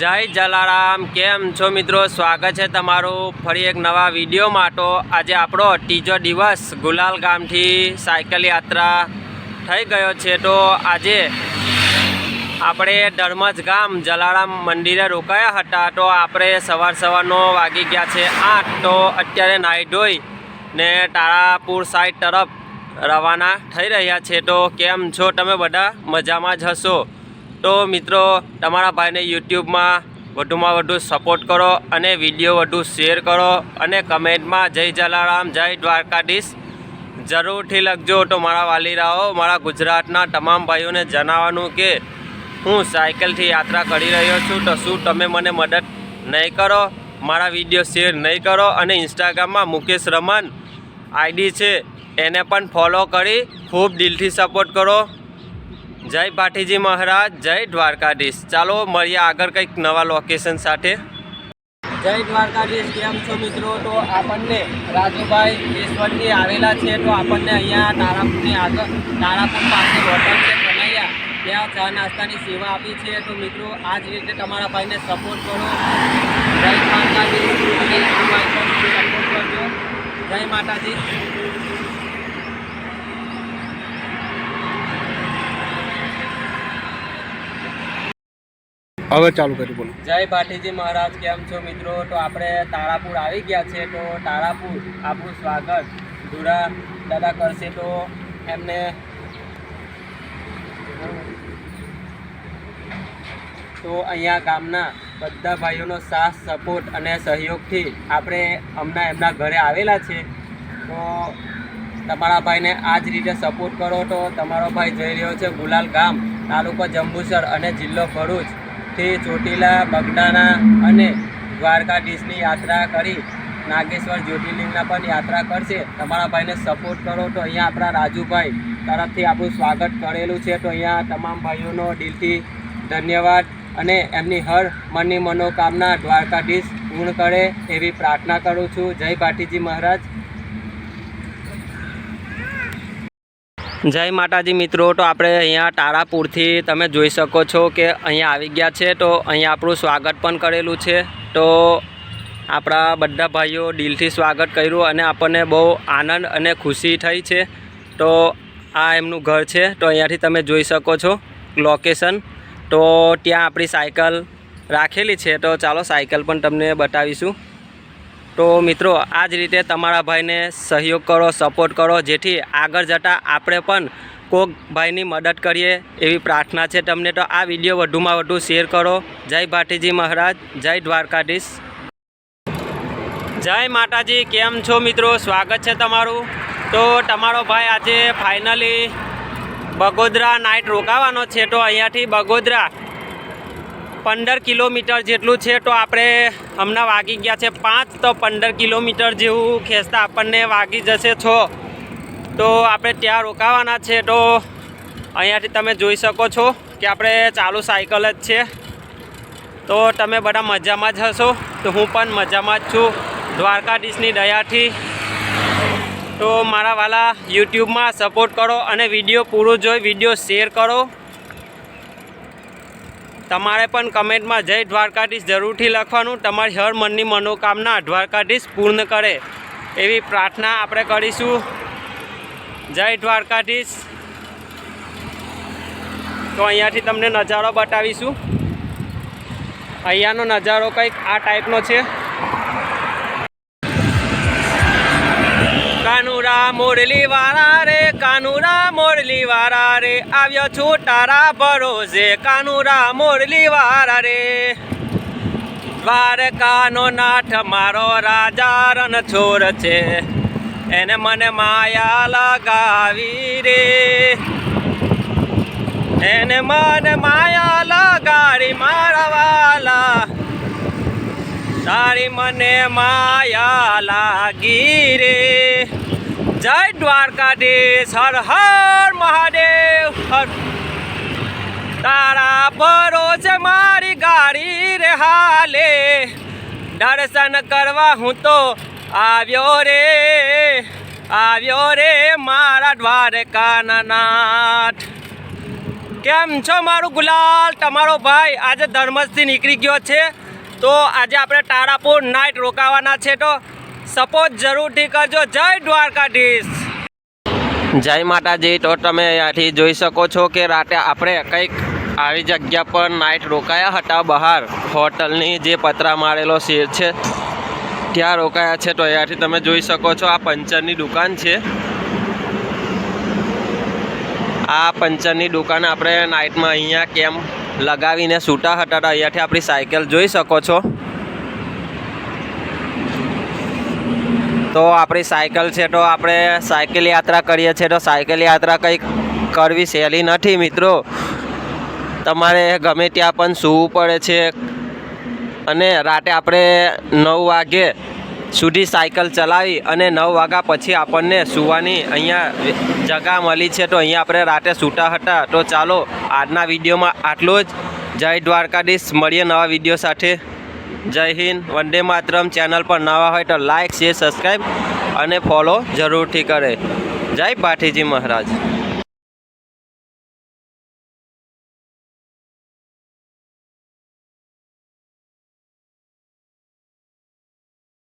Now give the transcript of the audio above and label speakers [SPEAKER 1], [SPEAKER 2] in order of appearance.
[SPEAKER 1] જય જલારામ. કેમ છો મિત્રો? સ્વાગત છે તમારું ફરી એક નવા વીડિયો માટો. આજે આપણો ત્રીજો દિવસ ગુલાલ ગામથી સાયકલ યાત્રા થઈ ગયો છે તો આજે આપણે ધર્મજ ગામ જલારામ મંદિરે રોકાયા હતા તો આપણે સવાર સવારનો વાગી ગયા છે આઠ. તો અત્યારે નાહી ધોઈ ને તારાપુર સાઈડ તરફ રવાના થઈ રહ્યા છે તો કેમ છો? તમે બધા મજામાં જ હશો? તો મિત્રો, તમારા ભાઈને યુટ્યુબમાં વધુમાં વધુ સપોર્ટ કરો અને વીડિયો વધુ શેર કરો અને કમેન્ટમાં જય જલારામ, જય દ્વારકાધીશ જરૂરથી લખજો. તો મારા વાલીરાઓ, મારા ગુજરાતના તમામ ભાઈઓને જણાવવાનું કે હું સાયકલથી યાત્રા કરી રહ્યો છું. તો શું તમે મને મદદ નહીં કરો? મારા વીડિયો શેર નહીં કરો અને ઇન્સ્ટાગ્રામમાં મુકેશ રમન આઈડી છે. એને પણ ફોલો કરી ખૂબ દિલથી સપોર્ટ કરો. જય પાઠીજી મહારાજ, જય દ્વારકાધીશ. ચાલો, મળીએ આગળ કંઈક નવા લોકેશન સાથે. જય દ્વારકાધીશ, કેમ છો મિત્રો? તો આપણને રાજુભાઈ ઈશ્વરની આવેલા છે, તો આપણને અહીંયા તારાપુરની આગળ તારાપુર પાસે હોટલ છે, કનૈયા. ત્યાં ચા નાસ્તાની સેવા આપી છે. તો મિત્રો, આ જ રીતે તમારા ભાઈને સપોર્ટ કરો. જય દ્વારકાધીશ જય માતાજી.
[SPEAKER 2] હવે ચાલુ કરી બોલો.
[SPEAKER 1] જય ભાટીજી મહારાજ, કેમ છો મિત્રો? તો આપણે તારાપુર આવી ગયા છે, તો તારાપુર આપણું સ્વાગત. ધુરા દાદા કરશે તો એમને તો અહીંયા ગામના બધા ભાઈઓનો સાથ, સપોર્ટ અને સહયોગથી આપણે હમણાં એમના ઘરે આવેલા છે. તો તમારા ભાઈને આ જ રીતે સપોર્ટ કરો તો તમારો ભાઈ જઈ રહ્યો છે, ગુલાલ ગામ, તાલુકો જંબુસર અને જિલ્લો ભરૂચ. થી ચોટીલા બગડાના અને દ્વારકાધીશની યાત્રા કરી નાગેશ્વર જ્યોતિર્લિંગના પણ યાત્રા કરશે. તમારા ભાઈને સપોર્ટ કરો તો અહીંયા આપણા રાજુભાઈ તરફથી આપણું સ્વાગત કરેલું છે. તો અહીંયા તમામ ભાઈઓનો દિલથી ધન્યવાદ અને એમની હર મનની મનોકામના દ્વારકાધીશ પૂર્ણ કરે એવી પ્રાર્થના કરું છું. જય પાટીજી મહારાજ. જય માતાજી મિત્રો, તો આપણે અહીંયા તારાપુરથી તમે જોઈ શકો છો કે અહીંયા આવી ગયા છે, તો અહીંયા આપણું સ્વાગત પણ કરેલું છે. તો આપણા બધા ભાઈઓ દિલથી સ્વાગત કર્યું અને આપણને બહુ આનંદ અને ખુશી થઈ છે. તો આ એમનું ઘર છે, તો અહીંયાથી તમે જોઈ શકો છો લોકેશન તો ત્યાં આપણી સાયકલ રાખેલી છે, તો ચાલો સાયકલ પણ તમને બતાવીશું. તો મિત્રો, આ જ રીતે તમારા ભાઈને સહયોગ કરો સપોર્ટ કરો, જેથી આગળ જતાં આપણે પણ કોક ભાઈની મદદ કરીએ એવી પ્રાર્થના છે તમને. તો આ વીડિયો વધુમાં વધુ શેર કરો. જય ભાટીજી મહારાજ, જય દ્વારકાધીશ. જય માતાજી, કેમ છો મિત્રો? સ્વાગત છે તમારું. તો તમારો ભાઈ આજે ફાઇનલી બગોદરા નાઇટ રોકાવાનો છે. તો અહીંયાથી બગોદરા પંદર કિલોમીટર જેટલું છે તો આપણે હમણાં વાગી ગયા છે પાંચ, તો પંદર કિલોમીટર જેવું ખેંચતા આપણને વાગી જશે છો. તો આપણે ત્યાં રોકાવાના છે, તો અહીંયાથી તમે જોઈ શકો છો કે આપણે ચાલુ સાયકલ જ છે. તો તમે બધા મજામાં જ હશો? તો હું પણ મજામાં જ છું. દ્વારકાધીશની દયાથી. તો મારા વાલા યુટ્યુબમાં સપોર્ટ કરો અને વીડિયો પૂરો જોઈ વીડિયો શેર કરો. તમારે પણ કમેન્ટમાં જય દ્વારકાધીશ જરૂરથી લખવાનું. તમારી હર મનની મનોકામના દ્વારકાધીશ પૂર્ણ કરે. એવી પ્રાર્થના આપણે કરીશું. જય દ્વારકાધીશ. તો અહીંયાથી તમને નજારો બતાવીશું. અહીંયાનો નજારો કંઈક આ ટાઈપનો છે. કાનુરા મોરલી વાળા રે, કાનુરા મોરલી વાળા રે, આવ્યો છું તારા ભરોસે. કાનુરા મોરલી વાળા રે. દ્વારકાનો નાથ મારો રાજા રણ છોર છે. એને મને માયા લગાવી રે. એને મને માયા લગાડી મારા વાલા. તારી મને માયા લાગી રે. જય દ્વારકાધીશ, હર હર મહાદેવ, હર. તારા ભરોસે મારી ગાડી રે હાલે. દર્શન કરવા હું તો આવ્યો રે. આવ્યો રે મારા દ્વારકાના નાથ. કેમ છો મારું ગુલાલ? તમારો ભાઈ આજે ધર્મસ્થથી નીકળી ગયો છે. તો આજે આપણે તારાપુર નાઇટ રોકાવાના છે તો સપોર્ટ જરૂરથી કરજો. જય દ્વારકાધીશ. જય માતાજી. તો તમે અહીંયાથી જોઈ શકો છો કે રાતે આપણે કંઈક આવી જગ્યા પર નાઇટ રોકાયા હતા. બહાર હોટલની જે પતરા મારેલો શેર છે, ત્યાં રોકાયા છે. તો અહીંયાથી તમે જોઈ શકો છો આ પંચરની દુકાન છે. આ પંચરની દુકાન આપણે નાઇટમાં અહીંયા કેમ લગાવીને છૂટા તો અહીંયાથી આપણી સાયકલ જોઈ શકો છો. તો આપણી સાયકલ છે તો આપણે સાયકલ યાત્રા કરીએ છીએ તો સાયકલ યાત્રા કંઈક કરવી સહેલી નથી મિત્રો. તમારે ગમે ત્યાં પણ સૂવું પડે છે. અને રાતે આપણે નવ વાગે સુધી સાયકલ ચલાવી અને નવ વાગ્યા પછી આપણને સૂવાની અહીંયા જગા મળી છે. તો અહીંયા આપણે રાતે સૂતા હતા. તો ચાલો, આજના વિડીયોમાં આટલું જ. જય દ્વારકાધીશ. મળીએ નવા વીડિયો સાથે. જય હિન્દ. વંદે માતરમ. ચેનલ પર નવા હોય તો લાઇક શેર, સબસ્ક્રાઈબ અને ફોલો જરૂરથી કરે. જય ભાઠીજી મહારાજ.